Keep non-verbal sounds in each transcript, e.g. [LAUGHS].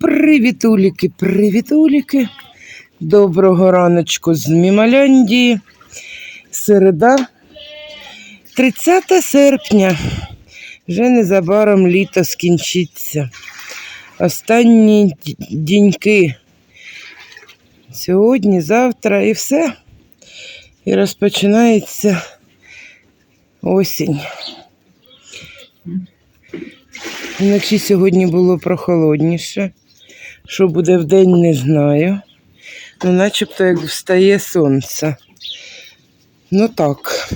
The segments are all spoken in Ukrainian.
Привітуліки, привітуліки. Доброго раночку з Мімаляндії. Середа, 30 серпня. Вже незабаром літо скінчиться. Останні діньки. Сьогодні, завтра і все. І розпочинається осінь. Вночі сьогодні було прохолодніше. Що буде вдень, не знаю. Ну, начебто як встає сонце. Ну так.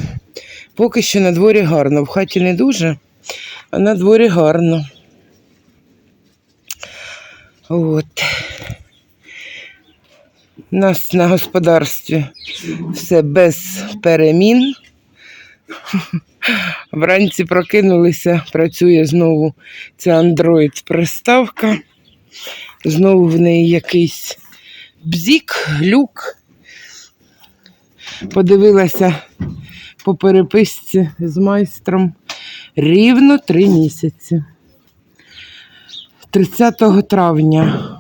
Поки що на дворі гарно. В хаті не дуже, а на дворі гарно. От. У нас на господарстві все без перемін. Вранці прокинулися, працює знову ця Android-приставка. Знову в неї якийсь бзік, глюк. Подивилася по переписці з майстром рівно три місяці. 30 травня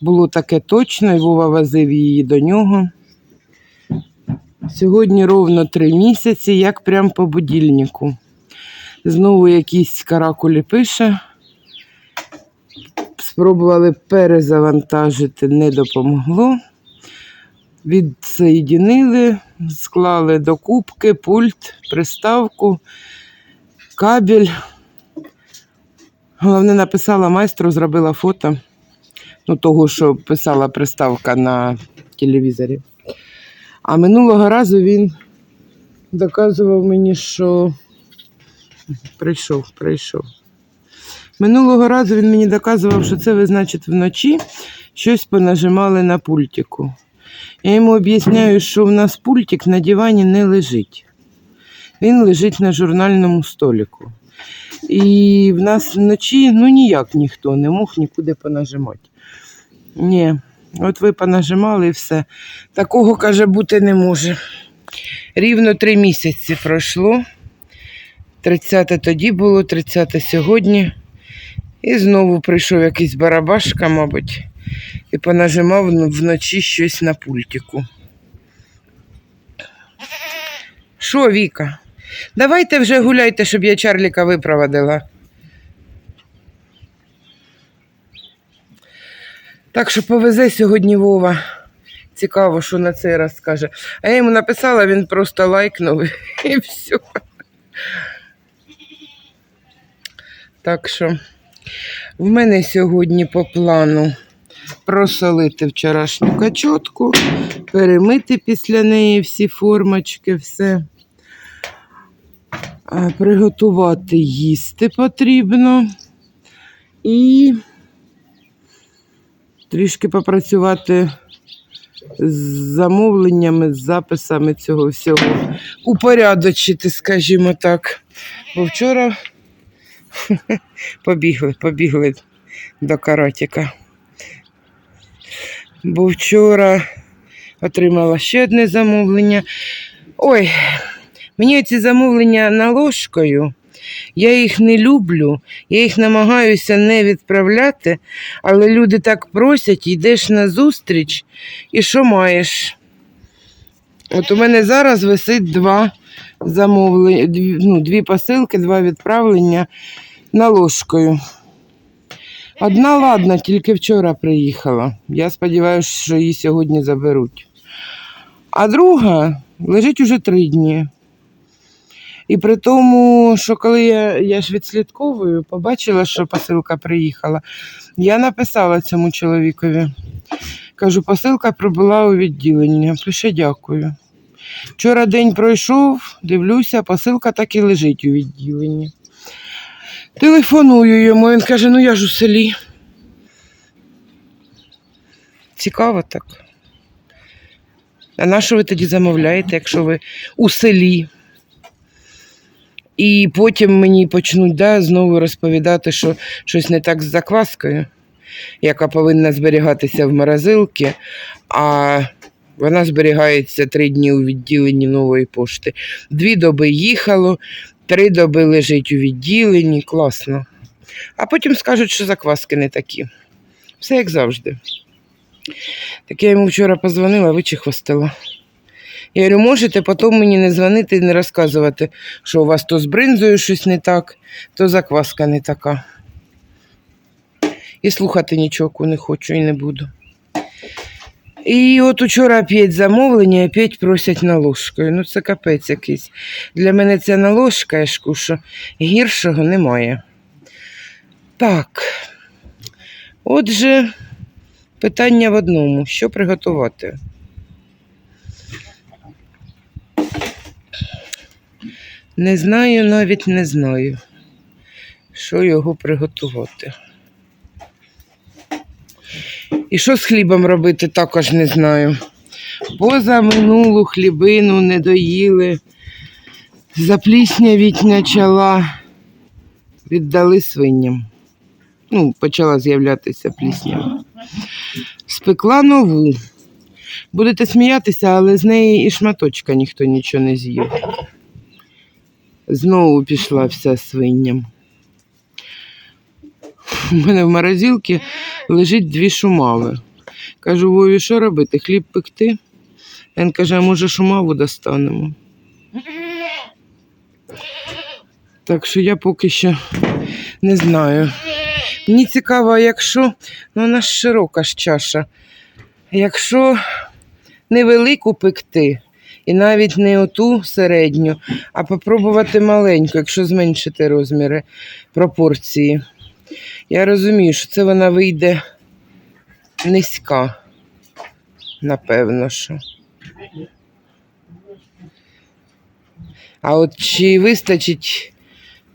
було таке точно, і Вова возив її до нього. Сьогодні ровно три місяці, як прям по будильнику. Знову якісь каракулі пише. Спробували перезавантажити, не допомогло. Відсоєдінили, склали до кубки, пульт, приставку, кабель. Головне, написала майстру, зробила фото ну, того, що писала приставка на телевізорі. А минулого разу він доказував мені, що прийшов, прийшов. Минулого разу він мені доказував, що це ви, значить, вночі щось понажимали на пультику. Я йому об'ясняю, що в нас пультик на дивані не лежить. Він лежить на журнальному столику. І в нас вночі ну ніяк ніхто не мог нікуди понажимати. Ні, от ви понажимали і все. Такого, каже, бути не може. Рівно три місяці пройшло. 30 тоді було, 30 сьогодні. І знову прийшов якийсь барабашка, мабуть, і понажимав вночі щось на пультику. Що, Віка? Давайте вже гуляйте, щоб я Чарліка випровадила. Так що повезе сьогодні Вова. Цікаво, що на цей раз скаже. А я йому написала, він просто лайкнув [LAUGHS] і все. Так що в мене сьогодні по плану просолити вчорашню качотку, перемити після неї всі формочки, все. А, Приготувати їсти потрібно. І трішки попрацювати з замовленнями, з записами цього всього. Упорядочити, скажімо так. Бо вчора [LAUGHS] побігли, побігли до каратіка. Бо вчора отримала ще одне замовлення. Ой, мені ці замовлення наложкою. Я їх не люблю, я їх намагаюся не відправляти, але люди так просять, йдеш на зустріч і що маєш? От у мене зараз висить два замовлення, дві, ну, дві посилки, два відправлення наложкою. Одна ладна, тільки вчора приїхала. Я сподіваюся, що її сьогодні заберуть. А друга лежить уже три дні. І при тому, що коли я, я ж відслідковую, побачила, що посилка приїхала, я написала цьому чоловікові. Кажу, посилка прибула у відділення. Пише дякую. Вчора день пройшов, дивлюся, посилка так і лежить у відділенні. Телефоную йому, він каже, ну я ж у селі. Цікаво так. А на що ви тоді замовляєте, якщо ви у селі? І потім мені почнуть да, знову розповідати, що щось не так з закваскою. яка повинна зберігатися в морозилці, а вона зберігається три дні у відділенні нової пошти. Дві доби їхало, три доби лежить у відділенні, класно. А потім скажуть, що закваски не такі. Все як завжди. Так я йому вчора позвонила, вичихвостила. Я говорю, можете потім мені не дзвонити і не розказувати, що у вас то з бринзою щось не так, то закваска не така. І слухати нічого не хочу і не буду. І от учора опять замовлення, опять просять на ложкою. Ну це капець якийсь. Для мене це на ложка, я ж кушу, гіршого немає. Так. Отже, питання в одному: що приготувати? Не знаю, навіть не знаю, що його приготувати. І що з хлібом робити, також не знаю. Поза минулу хлібину не доїли, запліснявіть почала, віддали свиням. Ну, почала з'являтися пліснява. Спекла нову. Будете сміятися, але з неї і шматочка ніхто нічого не з'їв. Знову пішла вся свиням. У мене в морозилці лежить дві шумави. Кажу, Вові, що робити? Хліб пекти? Він каже, а може шумаву достанемо. Так що я поки що не знаю. Мені цікаво, якщо, ну вона ж широка ж чаша. Якщо невелику пекти, і навіть не оту середню, а попробувати маленьку, якщо зменшити розміри пропорції. Я розумію, що це вона вийде низька. Напевно, що. А от чи вистачить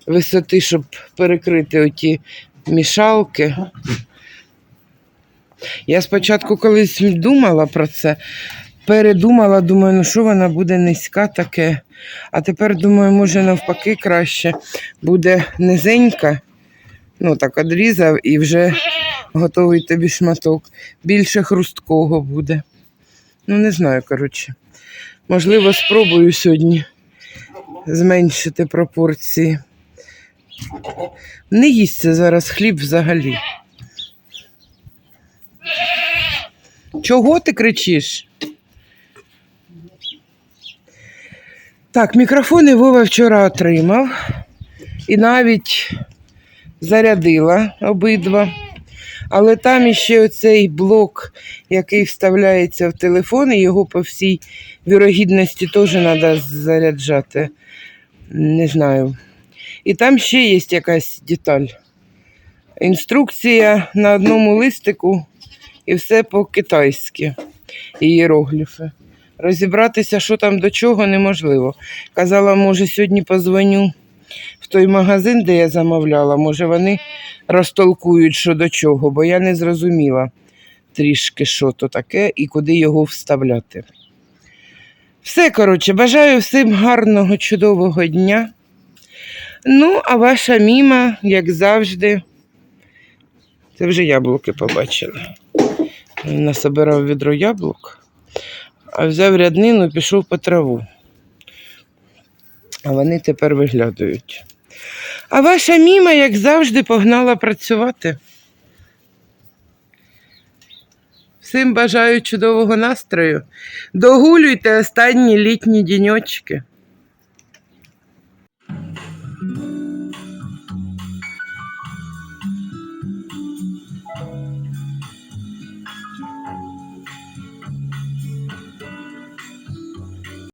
висоти, щоб перекрити оті мішалки? Я спочатку колись думала про це, передумала, думаю, ну що вона буде низька таке. А тепер думаю, може навпаки краще буде низенька. Ну так одрізав і вже готовий тобі шматок. Більше хрусткого буде. Ну, не знаю, коротше. Можливо, спробую сьогодні зменшити пропорції. Не їсться зараз хліб взагалі. Чого ти кричиш? Так, мікрофони Вова вчора отримав і навіть зарядила обидва. Але там іще оцей блок, який вставляється в телефон, і його по всій вірогідності теж треба заряджати. Не знаю. І там ще є якась деталь. Інструкція на одному листику і все по-китайськи. Ієрогліфи. Розібратися, що там до чого, неможливо. Казала, може, сьогодні позвоню в той магазин, де я замовляла. Може, вони розтолкують, що до чого, бо я не зрозуміла трішки, що то таке і куди його вставляти. Все, коротше, бажаю всім гарного, чудового дня. Ну, а ваша міма, як завжди, це вже яблуки побачили. Насобирав відро яблук, а взяв ряднину пішов по траву. А вони тепер виглядають. А ваша міма, як завжди, погнала працювати. Всім бажаю чудового настрою. Догулюйте останні літні діньочки.